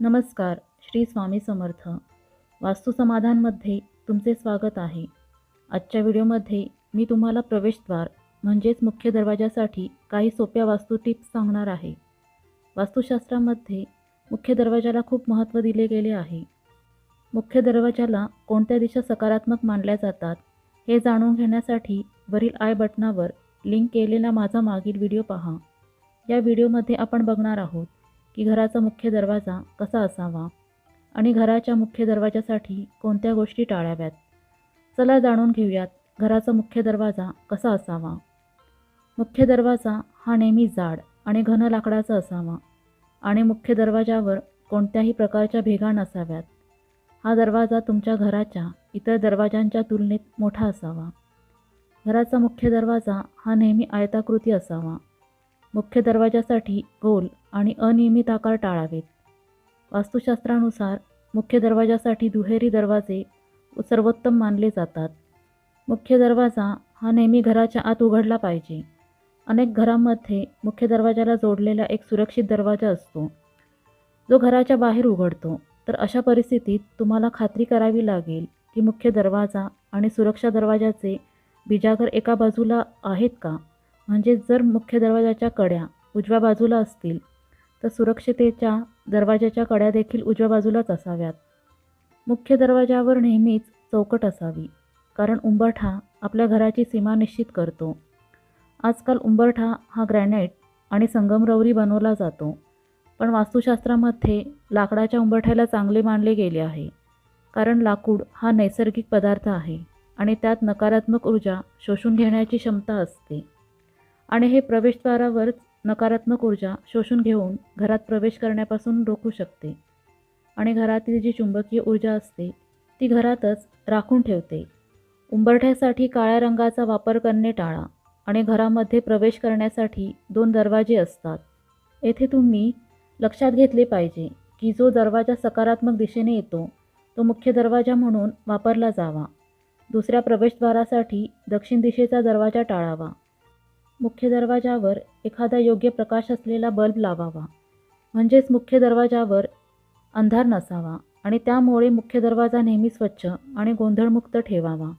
नमस्कार श्री स्वामी समर्थ. वास्तुसमाधानमध्ये तुमचे स्वागत आहे. आजच्या व्हिडिओमध्ये मी तुम्हाला प्रवेशद्वार म्हणजेच मुख्य दरवाजासाठी काही सोप्या वास्तू टिप्स सांगणार आहे. वास्तुशास्त्रामध्ये मुख्य दरवाजाला खूप महत्त्व दिले गेले आहे. मुख्य दरवाजाला कोणत्या दिशा सकारात्मक मानल्या जातात हे जाणून घेण्यासाठी वरील आय बटनावर लिंक केलेला माझा मागील व्हिडिओ पहा. या व्हिडिओमध्ये आपण बघणार आहोत की घराचा मुख्य दरवाजा कसा असावा आणि घराच्या मुख्य दरवाजासाठी कोणत्या गोष्टी टाळाव्यात? चला जाणून घेऊयात घराचा मुख्य दरवाजा कसा असावा. मुख्य दरवाजा हा नेहमी जाड आणि घन लाकडाचा असावा आणि मुख्य दरवाजावर कोणत्याही प्रकारच्या भेगा नसाव्यात. हा दरवाजा तुमच्या घराच्या इतर दरवाजांच्या तुलनेत मोठा असावा. घराचा मुख्य दरवाजा हा नेहमी आयताकृती असावा. मुख्य दरवाजासाठी गोल आणि अनियमित आकार टाळावेत. वास्तुशास्त्रानुसार मुख्य दरवाजासाठी दुहेरी दरवाजे सर्वोत्तम मानले जातात. मुख्य दरवाजा हा नेहमी घराच्या आत उघडला पाहिजे. अनेक घरांमध्ये मुख्य दरवाजाला जोडलेला एक सुरक्षित दरवाजा असतो. जो घराच्या बाहेर उघडतो. तर अशा परिस्थितीत तुम्हाला खात्री करावी लागेल की मुख्य दरवाजा आणि सुरक्षा दरवाजाचे बिजागर एका बाजूला आहेत का? म्हणजे जर मुख्य दरवाजाच्या कड्या उजव्या बाजूला असतील तर सुरक्षिततेच्या दरवाजाच्या कड्या देखील उजव्या बाजूलाच असाव्यात. मुख्य दरवाजावर नेहमीच चौकट असावी कारण उंबरठा आपल्या घराची सीमा निश्चित करतो. आजकाल उंबरठा हा ग्रॅनाईट आणि संगमरवरी बनवला जातो पण वास्तुशास्त्रामध्ये लाकडाच्या उंबरठ्याला चांगले मानले गेले आहे कारण लाकूड हा नैसर्गिक पदार्थ आहे आणि त्यात नकारात्मक ऊर्जा शोषून घेण्याची क्षमता असते. आणि हे प्रवेशद्वारावरच नकारात्मक ऊर्जा शोषून घेऊन घरात प्रवेश करण्यापासून रोखू शकते. आणि घरातील जी चुंबकीय ऊर्जा असते ती घरातच राखून ठेवते. उंबरठ्यासाठी काळ्या रंगाचा वापर करणे टाळा आणि घरामध्ये प्रवेश करण्यासाठी दोन दरवाजे असतात. येथे तुम्ही लक्षात घेतले पाहिजे की जो दरवाजा सकारात्मक दिशेने येतो तो मुख्य दरवाजा म्हणून वापरला जावा. दुसऱ्या प्रवेशद्वारासाठी दक्षिण दिशेचा दरवाजा टाळावा. मुख्य दरवाजावर एखादा योग्य प्रकाश असलेला बल्ब लावावा. म्हणजेच मुख्य दरवाजावर अंधार नसावा आणि त्यामुळे मुख्य दरवाजा नेहमी स्वच्छ आणि गोंधळमुक्त ठेवावा.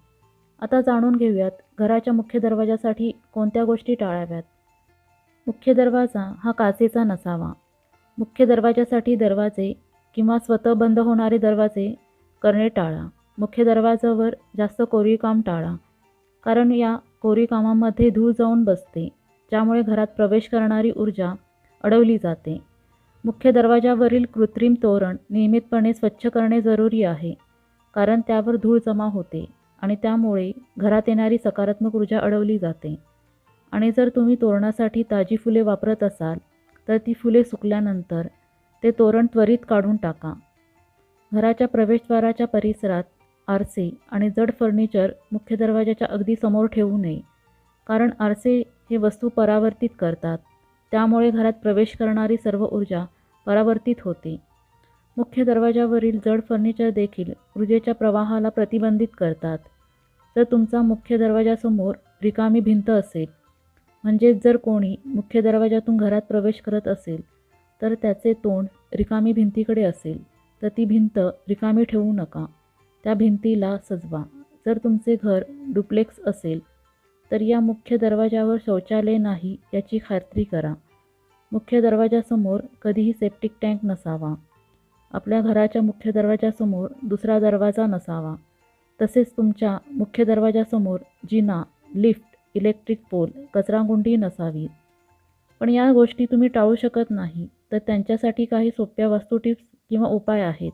आता जाणून घेऊयात घराच्या मुख्य दरवाजासाठी कोणत्या गोष्टी टाळाव्यात. मुख्य दरवाजा हा काचेचा नसावा. मुख्य दरवाजासाठी दरवाजे किंवा स्वतः बंद होणारे दरवाजे करणे टाळा. मुख्य दरवाजावर जास्त कोरीव काम टाळा. कारण या कोरीकामामध्ये धूळ जाऊन बसते ज्यामुळे घरात प्रवेश करणारी ऊर्जा अडवली जाते. मुख्य दरवाजावरील कृत्रिम तोरण नियमितपणे स्वच्छ करणे जरुरी आहे कारण त्यावर धूळ जमा होते आणि त्यामुळे घरात येणारी सकारात्मक ऊर्जा अडवली जाते. आणि जर तुम्ही तोरणासाठी ताजी फुले वापरत असाल तर ती फुले सुकल्यानंतर ते तोरण त्वरित काढून टाका. घराच्या प्रवेशद्वाराच्या परिसरात आरसे आणि जड फर्निचर मुख्य दरवाजाच्या अगदी समोर ठेवू नये. कारण आरसे हे वस्तू परावर्तित करतात. त्यामुळे घरात प्रवेश करणारी सर्व ऊर्जा परावर्तित होते. मुख्य दरवाजावरील जड फर्निचर देखील ऊर्जेच्या प्रवाहाला प्रतिबंधित करतात. जर तुमचा मुख्य दरवाजासमोर रिकामी भिंत असेल म्हणजेच जर कोणी मुख्य दरवाजातून घरात प्रवेश करत असेल तर त्याचे तोंड रिकामी भिंतीकडे असेल तर ती भिंत रिकामी ठेवू नका. त्या भिंतीला सजवा. जर तुमचे घर डुप्लेक्स असेल तर या मुख्य दरवाजावर शौचालय नाही याची खात्री करा. मुख्य दरवाजासमोर कधीही सेप्टिक टँक नसावा. आपल्या घराच्या मुख्य दरवाजासमोर दुसरा दरवाजा नसावा. तसेच तुमच्या मुख्य दरवाजासमोर जिना लिफ्ट इलेक्ट्रिक पोल कचराकुंडी नसावी. पण या गोष्टी तुम्ही टाळू शकत नाही तर त्यांच्यासाठी काही सोप्या वास्तू टिप्स किंवा उपाय आहेत.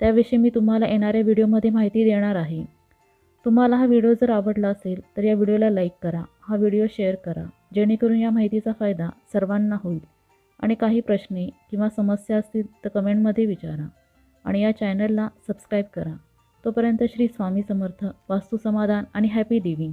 त्याविषयी मी तुम्हाला येणाऱ्या व्हिडिओमध्ये माहिती देणार आहे. तुम्हाला हा व्हिडिओ जर आवडला असेल तर या व्हिडिओला लाईक करा. हा व्हिडिओ शेअर करा. जेणेकरून या माहितीचा फायदा सर्वांना होईल. आणि काही प्रश्ने किंवा समस्या असतील तर कमेंटमध्ये विचारा. आणि या चॅनलला सबस्क्राईब करा. तोपर्यंत श्री स्वामी समर्थ वास्तू समाधान आणि हॅपी लिव्हिंग.